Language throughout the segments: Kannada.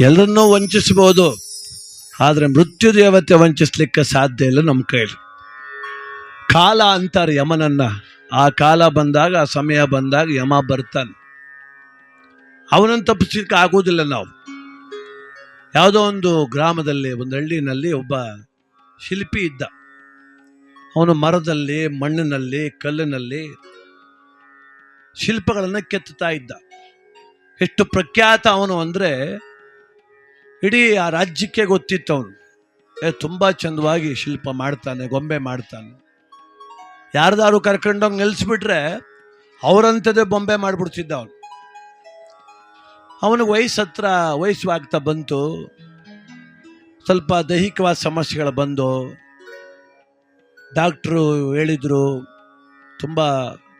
ಎಲ್ಲರನ್ನೂ ವಂಚಿಸ್ಬೋದು ಆದರೆ ಮೃತ್ಯು ದೇವತೆ ವಂಚಿಸ್ಲಿಕ್ಕೆ ಸಾಧ್ಯ ಇಲ್ಲ ನಮ್ಮ ಕೈಲಿ. ಕಾಲ ಅಂತಾರೆ ಯಮನನ್ನ. ಆ ಕಾಲ ಬಂದಾಗ, ಆ ಸಮಯ ಬಂದಾಗ ಯಮ ಬರ್ತಾನೆ. ಅವನನ್ನು ತಪ್ಪಿಸ್ಲಿಕ್ಕೆ ಆಗೋದಿಲ್ಲ ನಾವು. ಯಾವುದೋ ಒಂದು ಗ್ರಾಮದಲ್ಲಿ, ಒಂದು ಹಳ್ಳಿನಲ್ಲಿ ಒಬ್ಬ ಶಿಲ್ಪಿ ಇದ್ದ. ಅವನು ಮರದಲ್ಲಿ, ಮಣ್ಣಿನಲ್ಲಿ, ಕಲ್ಲಿನಲ್ಲಿ ಶಿಲ್ಪಗಳನ್ನು ಕೆತ್ತುತ್ತಾ ಇದ್ದ. ಎಷ್ಟು ಪ್ರಖ್ಯಾತ ಅವನು ಅಂದರೆ ಇಡೀ ಆ ರಾಜ್ಯಕ್ಕೆ ಗೊತ್ತಿತ್ತು ಅವನು ಏ, ತುಂಬ ಚಂದವಾಗಿ ಶಿಲ್ಪ ಮಾಡ್ತಾನೆ, ಗೊಂಬೆ ಮಾಡ್ತಾನೆ. ಯಾರ್ದಾರು ಕರ್ಕೊಂಡೋಗಿ ನಿಲ್ಲಿಸ್ಬಿಟ್ರೆ ಅವರಂಥದ್ದೇ ಬೊಂಬೆ ಮಾಡಿಬಿಡ್ತಿದ್ದ ಅವನು ಅವನಿಗೆ ವಯಸ್ಸು ಹತ್ರ ವಯಸ್ಸು ಆಗ್ತಾ ಬಂತು. ಸ್ವಲ್ಪ ದೈಹಿಕವಾದ ಸಮಸ್ಯೆಗಳು ಬಂದು ಡಾಕ್ಟ್ರು ಹೇಳಿದರು, ತುಂಬ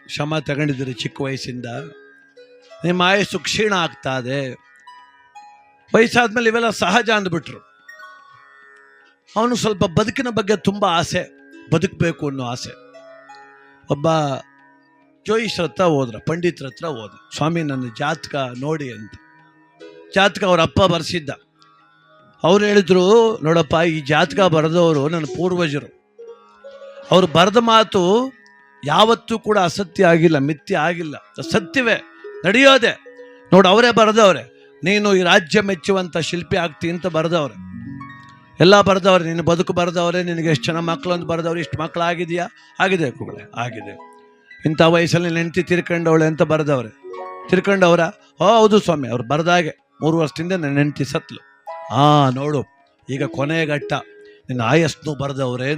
ಶ್ರಮ ತಗೊಂಡಿದ್ದೀರಿ ಚಿಕ್ಕ ವಯಸ್ಸಿಂದ. ನಿಮ್ಮ ಆಯಸ್ಸು ಕ್ಷೀಣ ಆಗ್ತಾ ಇದೆ. ವಯಸ್ಸಾದ್ಮೇಲೆ ಇವೆಲ್ಲ ಸಹಜ ಅಂದ್ಬಿಟ್ರು. ಅವನು ಸ್ವಲ್ಪ ಬದುಕಿನ ಬಗ್ಗೆ ತುಂಬ ಆಸೆ, ಬದುಕಬೇಕು ಅನ್ನೋ ಆಸೆ. ಒಬ್ಬ ಜೋಯಿಸ್ರ ಹತ್ರ ಹೋದ್ರ, ಪಂಡಿತರ ಹತ್ರ ಹೋದ ಸ್ವಾಮಿ, ನನ್ನ ಜಾತಕ ನೋಡಿ ಅಂತ. ಜಾತಕ ಅವ್ರ ಅಪ್ಪ ಬರೆಸಿದ್ದ. ಅವ್ರು ಹೇಳಿದ್ರು, ನೋಡಪ್ಪ, ಈ ಜಾತಕ ಬರೆದವರು ನನ್ನ ಪೂರ್ವಜರು. ಅವ್ರು ಬರೆದ ಮಾತು ಯಾವತ್ತೂ ಕೂಡ ಅಸತ್ಯ ಆಗಿಲ್ಲ, ಮಿಥ್ಯ ಆಗಿಲ್ಲ. ಸತ್ಯವೇ, ನಡೆಯೋದೆ. ನೋಡು, ಅವರೇ ಬರೆದವ್ರೆ. ನೀನು ಈ ರಾಜ್ಯ ಮೆಚ್ಚುವಂಥ ಶಿಲ್ಪಿ ಆಗ್ತಿ ಅಂತ ಬರೆದವ್ರೆ. ಎಲ್ಲ ಬರೆದವ್ರೆ, ನಿನ್ನ ಬದುಕು ಬರೆದವ್ರೆ, ನಿನಗೆ ಎಷ್ಟು ಜನ ಮಕ್ಕಳು ಅಂತ ಬರೆದವ್ರೆ, ಇಷ್ಟು ಮಕ್ಕಳು ಆಗಿದೆಯಾ? ಆಗಿದೆ ಕೂಗಳೇ ಆಗಿದೆ. ಇಂಥ ವಯಸ್ಸಲ್ಲಿ ನೆಂಟಿ ತಿರ್ಕೊಂಡವಳೆ ಅಂತ ಬರೆದವ್ರೆ. ತಿರ್ಕೊಂಡವ್ರ, ಓ ಹೌದು ಸ್ವಾಮಿ, ಅವ್ರು ಬರೆದಾಗೆ ಮೂರು ವರ್ಷದಿಂದ ನನ್ನ ಹೆಂಡತಿ ಸತ್ಲು. ಹಾಂ ನೋಡು, ಈಗ ಕೊನೆಯ ಘಟ್ಟ ನಿನ್ನ ಆಯಸ್ನು ಬರೆದವ್ರೆ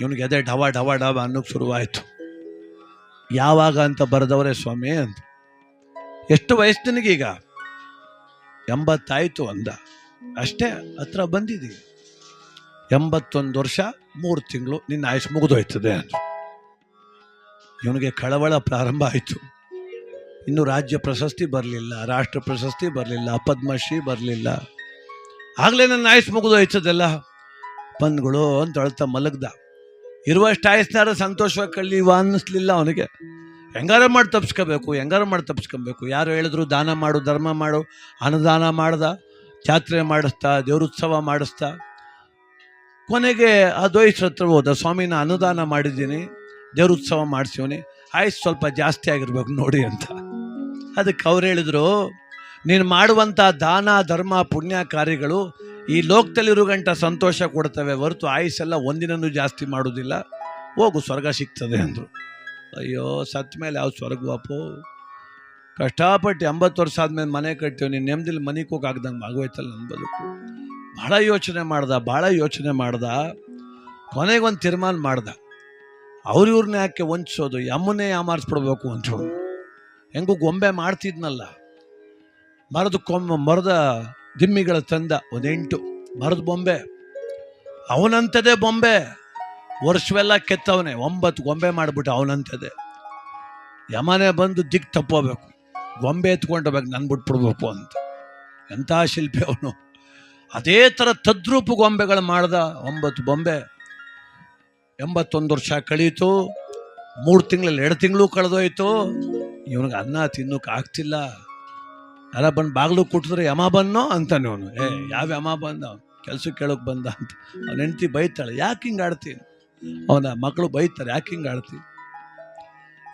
ಇವನಿಗೆ ಎದೆ ಢವ ಢವ ಢವ ಅನ್ನೋಕ್ಕೆ ಶುರುವಾಯಿತು. ಯಾವಾಗ ಅಂತ ಬರೆದವ್ರೆ ಸ್ವಾಮಿ ಅಂತ ಎಷ್ಟು ವಯಸ್ಸು ನಿನಗೀಗ? ಎಂಬತ್ತಾಯ್ತು ಅಂದ. ಅಷ್ಟೇ ಹತ್ರ ಬಂದಿದ್ದೀವಿ ಎಂಬತ್ತೊಂದು ವರ್ಷ, ಮೂರು ತಿಂಗಳು ನಿನ್ನ ಆಯುಷ್ ಮುಗಿದೋಯ್ತದೆ ಅಂತ ಇವನಿಗೆ ಕಳವಳ ಪ್ರಾರಂಭ ಆಯಿತು. ಇನ್ನು ರಾಜ್ಯ ಪ್ರಶಸ್ತಿ ಬರಲಿಲ್ಲ, ರಾಷ್ಟ್ರ ಪ್ರಶಸ್ತಿ ಬರಲಿಲ್ಲ, ಪದ್ಮಶ್ರೀ ಬರಲಿಲ್ಲ. ಆಗಲೇ ನನ್ನ ಆಯುಷ್ ಮುಗಿದೋಯ್ತದೆಲ್ಲ? ಬಂದ್ಗಳು ಅಂತ ಅಳ್ತಾ ಮಲಗ್ದ. ಇರುವಷ್ಟು ಆಯಸ್ನಾರ ಸಂತೋಷವಾಗಿ ಕಳ್ಳಿವ ಅನ್ನಿಸ್ಲಿಲ್ಲ ಅವನಿಗೆ. ಹೆಂಗಾರ ಮಾಡಿ ತಪ್ಸ್ಕೋಬೇಕು, ಹೆಂಗಾರ ಮಾಡಿ ತಪ್ಸ್ಕೊಬೇಕು? ಯಾರು ಹೇಳಿದ್ರು ದಾನ ಮಾಡು, ಧರ್ಮ ಮಾಡು, ಅನುದಾನ ಮಾಡ್ದ, ಜಾತ್ರೆ ಮಾಡಿಸ್ತಾ ದೇವರುತ್ಸವ ಮಾಡಿಸ್ತಾ. ಕೊನೆಗೆ ಆ ದ್ವೈತ್ರ ಹತ್ರ ಹೋದ, ಸ್ವಾಮಿನ ಅನುದಾನ ಮಾಡಿದ್ದೀನಿ ದೇವರುತ್ಸವ ಮಾಡಿಸಿವನಿ. ಆಯ್ತು ಸ್ವಲ್ಪ ಜಾಸ್ತಿ ಆಗಿರ್ಬೇಕು ನೋಡಿ ಅಂತ. ಅದಕ್ಕೆ ಅವ್ರು ಹೇಳಿದ್ರು, ನೀನು ಮಾಡುವಂಥ ದಾನ, ಧರ್ಮ, ಪುಣ್ಯ ಕಾರ್ಯಗಳು ಈ ಲೋಕದಲ್ಲಿರೋ ಗಂಟ ಸಂತೋಷ ಕೊಡ್ತವೆ ಹೊರತು ಆಯುಸ್ಸೆಲ್ಲ ಒಂದಿನೂ ಜಾಸ್ತಿ ಮಾಡೋದಿಲ್ಲ. ಹೋಗು, ಸ್ವರ್ಗ ಸಿಗ್ತದೆ ಅಂದರು. ಅಯ್ಯೋ ಸತ್ತ ಮೇಲೆ ಯಾವ ಸ್ವರ್ಗವಾಪು ಕಷ್ಟಪಟ್ಟು ಎಂಬತ್ತು ವರ್ಷ ಆದ್ಮೇಲೆ ಮನೆ ಕಟ್ತೀವಿ ನೀನು ನೆಮ್ಮದಿಲಿ ಮನೆಗೆ ಹೋಗಿ ಆಗ್ದಂಗೆ ಆಗೋಯ್ತಲ್ಲ ನನ್ನ ಬದುಕು. ಭಾಳ ಯೋಚನೆ ಮಾಡ್ದ ಭಾಳ ಯೋಚನೆ ಮಾಡ್ದ, ಕೊನೆಗೊಂದು ತೀರ್ಮಾನ ಮಾಡ್ದ. ಅವ್ರಿವ್ರನ್ನ ಯಾಕೆ ವಂಚಿಸೋದು? ಯಮ್ಮನೇ ಯಾಮಾರಿಸ್ಬಿಡ್ಬೇಕು ಅಂತ ಹೆಂಗೂ ಗೊಂಬೆ ಮಾಡ್ತಿದ್ನಲ್ಲ. ಮರದ ಕೊಂಬ ಮರದ ದಿಮ್ಮಿಗಳ ತಂದ ಒಂದೆಂಟು ಮರದ ಬೊಂಬೆ. ಅವನಂತದೇ ಬೊಂಬೆ. ವರ್ಷವೆಲ್ಲ ಕೆತ್ತವನೆ, ಒಂಬತ್ತು ಗೊಂಬೆ ಮಾಡಿಬಿಟ್ಟು ಅವನಂತದೆ. ಯಮನೆ ಬಂದು ದಿಕ್ ತಪ್ಪೋಬೇಕು, ಗೊಂಬೆ ಎತ್ಕೊಂಡೋಗ್ಬೇಕು ನನ್ ಬಿಟ್ಬಿಡ್ಬೇಕು ಅಂತ. ಎಂಥ ಶಿಲ್ಪಿ ಅವನು. ಅದೇ ಥರ ತದ್ರೂಪು ಗೊಂಬೆಗಳು ಮಾಡ್ದ, ಒಂಬತ್ತು ಬೊಂಬೆ ಎಂಬತ್ತೊಂದು ವರ್ಷ ಕಳೀತು, ಮೂರು ತಿಂಗಳಲ್ಲಿ, ಎರಡು ತಿಂಗಳು ಕಳೆದೋಯ್ತು. ಇವನಿಗೆ ಅನ್ನ ತಿನ್ನೋಕೆ ಆಗ್ತಿಲ್ಲ. ಎಲ್ಲ ಬಂದು ಬಾಗಿಲು ಕುಟ್ಟಿದ್ರೆ ಯಮ ಬನ್ನೋ ಅಂತಾನೆ ಅವನು. ಏ, ಯಾವ ಯಮ ಬಂದ? ಕೆಲ್ಸಕ್ಕೆ ಕೇಳೋಕೆ ಬಂದ ಅಂತ. ಅವನ ಹೆಂಡತಿ ಬೈತಾಳೆ, ಯಾಕೆ ಹಿಂಗೆ ಆಡ್ತೀನಿ ಅವನ ಮಕ್ಕಳು ಬೈತಾರೆ, ಯಾಕೆ ಹಿಂಗೆ ಆಳ್ತಿ?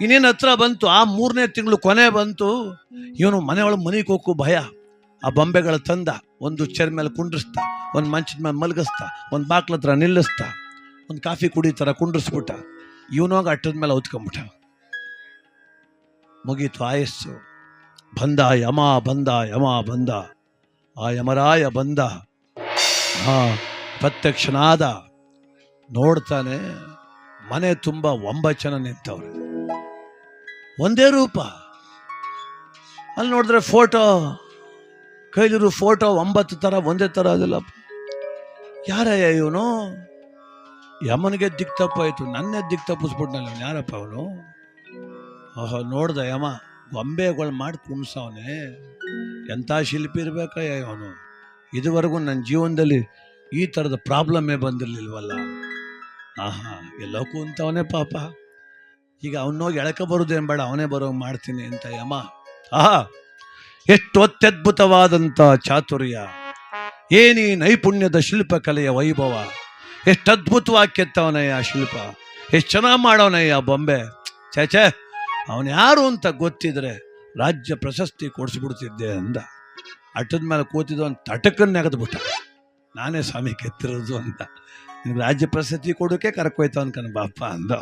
ಇನ್ನೇನು ಹತ್ರ ಬಂತು, ಆ ಮೂರನೇ ತಿಂಗಳು ಕೊನೆ ಬಂತು, ಇವನು ಮನೆಯೊಳಗೆ ಮನೆಗೆ ಹೋಗು ಭಯ. ಆ ಬೊಂಬೆಗಳ ತಂದ ಒಂದು ಚೇರ್ ಮೇಲೆ ಕುಂಡ್ರಿಸ್ತಾ, ಒಂದು ಮಂಚದ ಮೇಲೆ ಮಲಗಿಸ್ತಾ, ಒಂದು ಬಾಕ್ಲ ಹತ್ರ ನಿಲ್ಲಿಸ್ತಾ, ಒಂದು ಕಾಫಿ ಕುಡಿ ಥರ ಕುಂಡ್ರಿಸ್ಬಿಟ್ಟ. ಇವನೋಗ ಅಟ್ಟದ ಮೇಲೆ ಹೊತ್ಕೊಂಬಿಟ್ಟ ಮುಗೀತು ಆಯಸ್ಸು. ಬಂದ ಯಮ ಬಂದ ಯಮ ಬಂದ. ಆ ಯಮರಾಯ ಬಂದ. ಹಾ ಪ್ರತ್ಯಕ್ಷನಾದ. ನೋಡ್ತಾನೆ, ಮನೆ ತುಂಬ ಒಂಬತ್ತು ಜನ ನಿಂತವ್ರೆ. ಒಂದೇ ರೂಪ. ಅಲ್ಲಿ ನೋಡಿದ್ರೆ ಫೋಟೋ, ಕೈಲಿರೋ ಫೋಟೋ ಒಂಬತ್ತು ಥರ ಒಂದೇ ಥರ ಅದಿಲ್ಲ. ಯಾರಯ್ಯ ಇವನು? ಯಮನಿಗೆ ದಿಕ್ ತಪ್ಪಾಯ್ತು, ನನ್ನೇ ದಿಕ್ ತಪ್ಪಿಸ್ಬಿಟ್ನಲ್ಲ ಯಾರಪ್ಪ ಅವನು? ಓಹೋ, ನೋಡ್ದ ಯಮ, ಗೊಂಬೆಗಳು ಮಾಡಿ ಕುಣ್ಸವನೆ. ಎಂಥ ಶಿಲ್ಪಿ ಇರಬೇಕಯ್ಯ ಇವನು? ಇದುವರೆಗೂ ನನ್ನ ಜೀವನದಲ್ಲಿ ಈ ಥರದ ಪ್ರಾಬ್ಲಮ್ಮೇ ಬಂದಿರಲಿಲ್ವಲ್ಲ? ಆಹಾ, ಎಲ್ಲೋ ಕೂತವನೇ ಪಾಪ. ಈಗ ಅವನೋಗಿ ಎಳ್ಕ ಬರೋದೇನು ಬೇಡ, ಅವನೇ ಬರೋ ಮಾಡ್ತೀನಿ ಅಂತ ಯಮ. ಆಹಾ, ಎಷ್ಟು ಅತ್ಯದ್ಭುತವಾದಂಥ ಚಾತುರ್ಯ. ಏನಿ ನೈಪುಣ್ಯದ ಶಿಲ್ಪಕಲೆಯ ವೈಭವ. ಎಷ್ಟು ಅದ್ಭುತವಾಗಿ ಕೆತ್ತವನಯ್ಯ ಶಿಲ್ಪ. ಎಷ್ಟು ಚೆನ್ನಾಗಿ ಮಾಡೋನಯ್ಯ ಬೊಂಬೆ. ಛೇ ಅವನು ಯಾರು ಅಂತ ಗೊತ್ತಿದ್ರೆ ರಾಜ್ಯ ಪ್ರಶಸ್ತಿ ಕೊಡಿಸ್ಬಿಡ್ತಿದ್ದೆ ಅಂದ. ಅಟ್ಟದ ಮೇಲೆ ಕೂತಿದ್ದು ಒಂದು ತಟಕನ್ನು ನೆಗೆದ್ಬಿಟ್ಟ ನಾನೇ ಸ್ವಾಮಿ ಕೆತ್ತಿರೋದು ಅಂತ. ನಿನ್ಗೆ ರಾಜ್ಯ ಪ್ರಶಸ್ತಿ ಕೊಡೋಕೆ ಕರ್ಕೊಯ್ತು ಅನ್ಕನ ಬಾಪ ಅಂದ.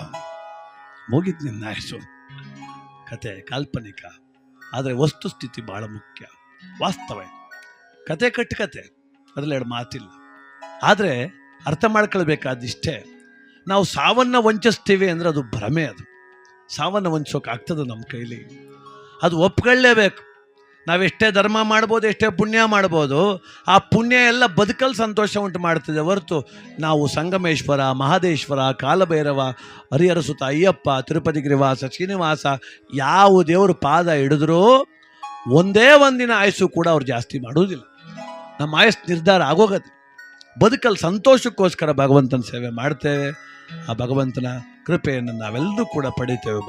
ಮುಗಿತು ನಿನ್ನ ಆಯ್ಸು ಕತೆ ಕಾಲ್ಪನಿಕ, ಆದರೆ ವಸ್ತುಸ್ಥಿತಿ ಬಹಳ ಮುಖ್ಯ. ವಾಸ್ತವ ಕತೆ ಕಟ್ಟು ಕತೆ, ಅದ್ರಲ್ಲಿ ಎರಡು ಮಾತಿಲ್ಲ. ಆದರೆ ಅರ್ಥ ಮಾಡ್ಕೊಳ್ಬೇಕಾದಿಷ್ಟೇ, ನಾವು ಸಾವನ್ನ ವಂಚಿಸ್ತೀವಿ ಅಂದರೆ ಅದು ಭ್ರಮೆ ಅದು. ಸಾವನ್ನು ವಂಚೋಕೆ ಆಗ್ತದೆ ನಮ್ಮ ಕೈಲಿ. ಅದು ಒಪ್ಕೊಳ್ಳೇಬೇಕು. ನಾವೆಷ್ಟೇ ಧರ್ಮ ಮಾಡ್ಬೋದು, ಎಷ್ಟೇ ಪುಣ್ಯ ಮಾಡ್ಬೋದು, ಆ ಪುಣ್ಯ ಎಲ್ಲ ಬದುಕಲ್ಲಿ ಸಂತೋಷ ಉಂಟು ಮಾಡ್ತದೆ ಹೊರತು ನಾವು ಸಂಗಮೇಶ್ವರ, ಮಹದೇಶ್ವರ, ಕಾಲಭೈರವ ಹರಿಹರ ಸುತ ಅಯ್ಯಪ್ಪ, ತಿರುಪತಿ ಗಿರಿವಾಸ, ಶ್ರೀನಿವಾಸ ಯಾವ ದೇವರು ಪಾದ ಹಿಡಿದ್ರೂ ಒಂದೇ ಒಂದಿನ ಆಯಸ್ಸು ಕೂಡ ಅವ್ರು ಜಾಸ್ತಿ ಮಾಡೋದಿಲ್ಲ ನಮ್ಮ ಆಯಸ್ಸು ನಿರ್ಧಾರ ಆಗೋಗತ್ತೆ ಬದುಕಲ್ಲಿ ಸಂತೋಷಕ್ಕೋಸ್ಕರ ಭಗವಂತನ ಸೇವೆ ಮಾಡ್ತೇವೆ. ಆ ಭಗವಂತನ ಕೃಪೆಯನ್ನು ನಾವೆಲ್ಲರೂ ಕೂಡ ಪಡಿತೇವೆ